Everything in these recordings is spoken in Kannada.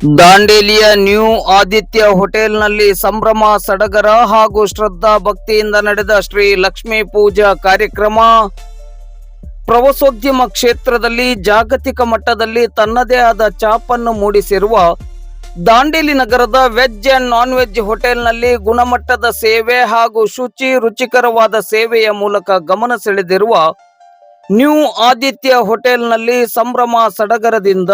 ದಾಂಡೇಲಿಯ ನ್ಯೂ ಆದಿತ್ಯ ಹೋಟೆಲ್ನಲ್ಲಿ ಸಂಭ್ರಮ, ಸಡಗರ ಹಾಗೂ ಶ್ರದ್ಧಾ ಭಕ್ತಿಯಿಂದ ನಡೆದ ಶ್ರೀ ಲಕ್ಷ್ಮೀ ಪೂಜಾ ಕಾರ್ಯಕ್ರಮ. ಪ್ರವಾಸೋದ್ಯಮ ಕ್ಷೇತ್ರದಲ್ಲಿ ಜಾಗತಿಕ ಮಟ್ಟದಲ್ಲಿ ತನ್ನದೇ ಆದ ಚಾಪನ್ನು ಮೂಡಿಸಿರುವ ದಾಂಡೇಲಿ ನಗರದ ವೆಜ್ ಅಂಡ್ ನಾನ್ ವೆಜ್ ಹೋಟೆಲ್ನಲ್ಲಿ ಗುಣಮಟ್ಟದ ಸೇವೆ ಹಾಗೂ ಶುಚಿ ರುಚಿಕರವಾದ ಸೇವೆಯ ಮೂಲಕ ಗಮನ ಸೆಳೆದಿರುವ ನ್ಯೂ ಆದಿತ್ಯ ಹೋಟೆಲ್ನಲ್ಲಿ ಸಂಭ್ರಮ, ಸಡಗರದಿಂದ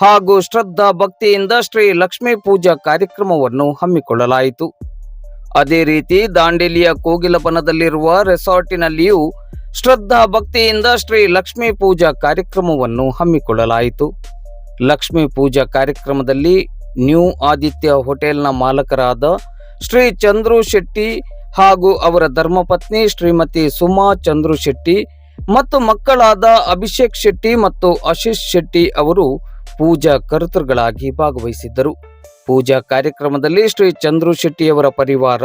ಹಾಗೂ ಶ್ರದ್ಧಾ ಭಕ್ತಿಯಿಂದ ಶ್ರೀ ಲಕ್ಷ್ಮೀ ಪೂಜಾ ಕಾರ್ಯಕ್ರಮವನ್ನು ಹಮ್ಮಿಕೊಳ್ಳಲಾಯಿತು. ಅದೇ ರೀತಿ ದಾಂಡೇಲಿಯ ಕೋಗಿಲಬನದಲ್ಲಿರುವ ರೆಸಾರ್ಟಿನಲ್ಲಿಯೂ ಶ್ರದ್ಧಾ ಭಕ್ತಿಯಿಂದ ಶ್ರೀ ಲಕ್ಷ್ಮೀ ಪೂಜಾ ಕಾರ್ಯಕ್ರಮವನ್ನು ಹಮ್ಮಿಕೊಳ್ಳಲಾಯಿತು. ಲಕ್ಷ್ಮೀ ಪೂಜಾ ಕಾರ್ಯಕ್ರಮದಲ್ಲಿ ನ್ಯೂ ಆದಿತ್ಯ ಹೋಟೆಲ್ನ ಮಾಲಕರಾದ ಶ್ರೀ ಚಂದ್ರು ಶೆಟ್ಟಿ ಹಾಗೂ ಅವರ ಧರ್ಮಪತ್ನಿ ಶ್ರೀಮತಿ ಸುಮಾ ಚಂದ್ರು ಶೆಟ್ಟಿ ಮತ್ತು ಮಕ್ಕಳಾದ ಅಭಿಷೇಕ್ ಶೆಟ್ಟಿ ಮತ್ತು ಆಶೀಶ್ ಶೆಟ್ಟಿ ಅವರು ಪೂಜಾ ಕರ್ತೃಗಳಾಗಿ ಭಾಗವಹಿಸಿದ್ದರು. ಪೂಜಾ ಕಾರ್ಯಕ್ರಮದಲ್ಲಿ ಶ್ರೀ ಚಂದ್ರು ಶೆಟ್ಟಿಯವರ ಪರಿವಾರ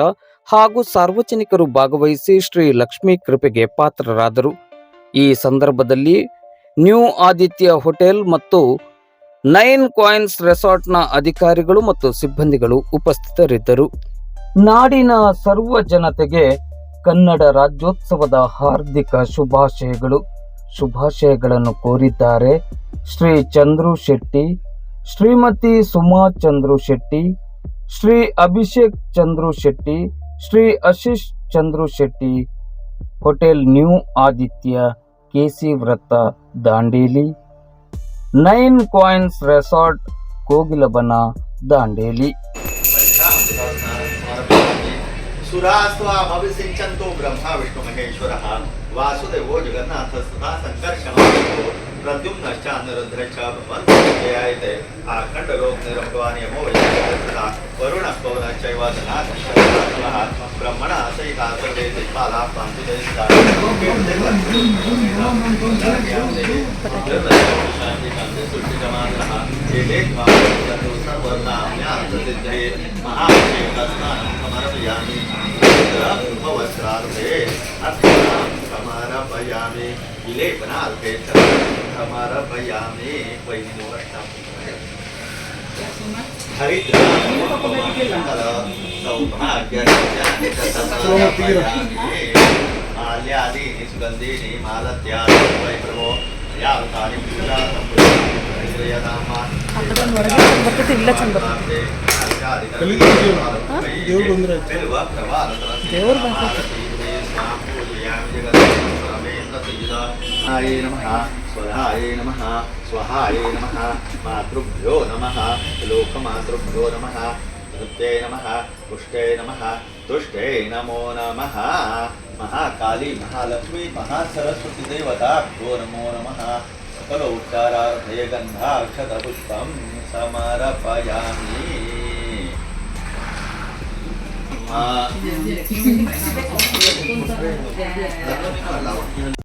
ಹಾಗೂ ಸಾರ್ವಜನಿಕರು ಭಾಗವಹಿಸಿ ಶ್ರೀ ಲಕ್ಷ್ಮೀ ಕೃಪೆಗೆ ಪಾತ್ರರಾದರು. ಈ ಸಂದರ್ಭದಲ್ಲಿ ನ್ಯೂ ಆದಿತ್ಯ ಹೋಟೆಲ್ ಮತ್ತು ನೈನ್ ಕಾಯಿನ್ಸ್ ರೆಸಾರ್ಟ್ನ ಅಧಿಕಾರಿಗಳು ಮತ್ತು ಸಿಬ್ಬಂದಿಗಳು ಉಪಸ್ಥಿತರಿದ್ದರು. ನಾಡಿನ ಸರ್ವ ಜನತೆಗೆ ಕನ್ನಡ ರಾಜ್ಯೋತ್ಸವದ ಹಾರ್ದಿಕ ಶುಭಾಶಯಗಳು. ಶುಭಾಶಯಗಳನ್ನು ಕೋರಿದ್ದಾರೆ. Shri Chandru Shetty, Shrimati Suma Chandru Shetty, Shri Abhishek Chandru Shetty, Shri Ashish Chandru Shetty, hotel new Aditya K C ವೃತ್ತ, Dandeli. Nine coins resort, Kogilaban, Dandeli. ಸುರಾಸ್ವಾ Brahma Vishnu Maheshwara. वासुदेवो जगन्नाथ सदा सङ्कर्षणो प्रद्युम्नश्च अनुरुद्रश्च भवन्ते आखण्डलोक निरम्भवानियमो वैदा वरुणपौनश्चैव धनात्मः ब्रह्मणा सहिता सर्वे दिक्पाला पान्तु सर्वनाम्या महाशेखस्नानं समर्पयामि वस्त्रार्थे समर्पयामि विलेपनार्थे समर्पयामि वैष्णवष्टम् माल्यादीनि सुगन्धीनि मालत्यानि वैप्रभो यावतानि पूजा ಇಲ್ಲ ಚಂದ ದೇವ್ರ आय नम स्वधाय नम स्वहाय नम मातृभ्यो नम लोकमातृभ्यो नम नृत्ये नम पुष्टे नम तुष्टे नमो नम महाकाली महालक्ष्मी महासरस्वती देवताभ्यो नमो नम सकलोपचारार्धय गन्धाक्षतपुष्पं समर्पयामि Uh,